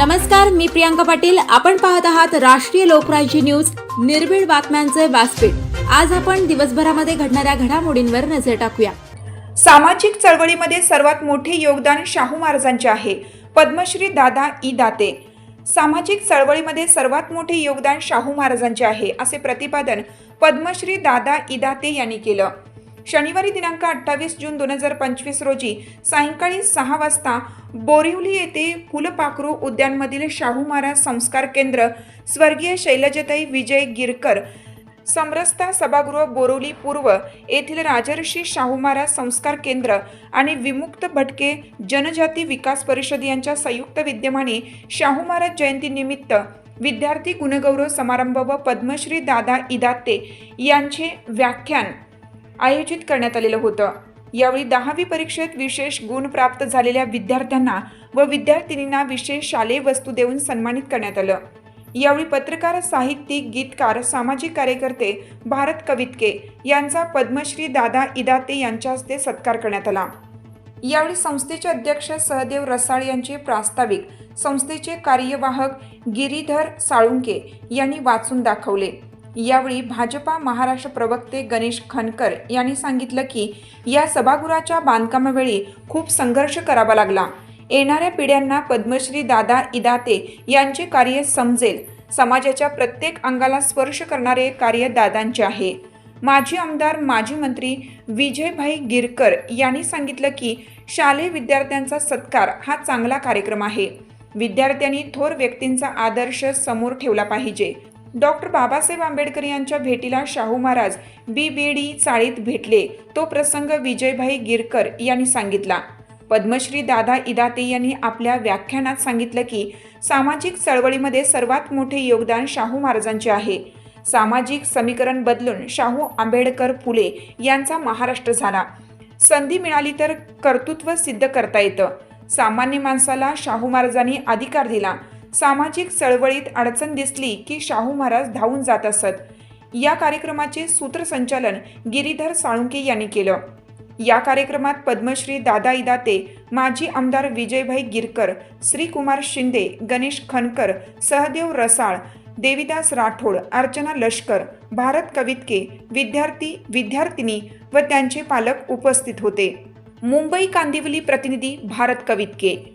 नमस्कार मी प्रियांका पाटील. आपण पाहत आहात राष्ट्रीय लोकराज्य न्यूज निर्भीड बातम्यांचे व्यासपीठ. आज आपण दिवसभरामध्ये घडणाऱ्या घडामोडींवर नजर टाकूया. सामाजिक चळवळीमध्ये सर्वात मोठे योगदान शाहू महाराजांचे आहे. पद्मश्री दादा ई दाते. सामाजिक चळवळीमध्ये सर्वात मोठे योगदान शाहू महाराजांचे आहे असे प्रतिपादन पद्मश्री दादा इदाते यांनी केलं. शनिवारी दिनांक अठ्ठावीस जून दोन हजार पंचवीस रोजी सायंकाळी सहा वाजता बोरिवली येथे फुलपाखरू उद्यानमधील शाहू महाराज संस्कार केंद्र स्वर्गीय शैलजताई विजय गिरकर समरसता सभागृह बोरिवली पूर्व येथील राजर्षी शाहू महाराज संस्कार केंद्र आणि विमुक्त भटके जनजाती विकास परिषद यांच्या संयुक्त विद्यमाने शाहू महाराज जयंतीनिमित्त विद्यार्थी गुणगौरव समारंभ व पद्मश्री दादा इदाते यांचे व्याख्यान आयोजित करण्यात आलेलं होतं. यावेळी दहावी परीक्षेत विशेष गुण प्राप्त झालेल्या विद्यार्थ्यांना व विद्यार्थिनींना विशेष शालेय वस्तू देऊन सन्मानित करण्यात आलं. यावेळी पत्रकार साहित्यिक गीतकार सामाजिक कार्यकर्ते भारत कवितके यांचा पद्मश्री दादा इदाते यांच्या हस्ते सत्कार करण्यात आला. यावेळी संस्थेचे अध्यक्ष सहदेव रसाळ यांचे प्रास्ताविक संस्थेचे कार्यवाहक गिरीधर साळुंके यांनी वाचून दाखवले. यावेळी भाजपा महाराष्ट्र प्रवक्ते गणेश खनकर यांनी सांगितलं की या सभागृहाच्या बांधकामावेळी खूप संघर्ष करावा लागला. येणाऱ्या पिढ्यांना पद्मश्री दादा इदाते यांचे कार्य समजेल. समाजाच्या प्रत्येक अंगाला स्पर्श करणारे कार्य दादांचे आहे. माजी आमदार माजी मंत्री विजयभाई गिरकर यांनी सांगितलं की शालेय विद्यार्थ्यांचा सत्कार हा चांगला कार्यक्रम आहे. विद्यार्थ्यांनी थोर व्यक्तींचा आदर्श समोर ठेवला पाहिजे. डॉक्टर बाबासाहेब आंबेडकर यांच्या भेटीला Shahu Maharaj B B D चाळीत भेटले. तो प्रसंग विजयभाई गिरकर यांनी सांगितला. पद्मश्री दादा इदाते यांनी आपल्या व्याख्यानात सांगितलं की सामाजिक चळवळीमध्ये सर्वात मोठे योगदान शाहू महाराजांचे आहे. सामाजिक समीकरण बदलून शाहू आंबेडकर फुले यांचा महाराष्ट्र झाला. संधी मिळाली तर कर्तृत्व सिद्ध करता येतं. सामान्य माणसाला शाहू महाराजांनी अधिकार दिला. सामाजिक चळवळीत अडचण दिसली की शाहू महाराज धावून जात असत. या कार्यक्रमाचे सूत्रसंचालन गिरीधर साळुंके यांनी केलं. या कार्यक्रमात पद्मश्री दादा इदाते माजी आमदार विजयभाई गिरकर श्रीकुमार शिंदे गणेश खनकर सहदेव रसाळ देविदास राठोड अर्चना लष्कर भारत कवितके विद्यार्थी विद्यार्थिनी व त्यांचे पालक उपस्थित होते. मुंबई कांदिवली प्रतिनिधी भारत कवितके.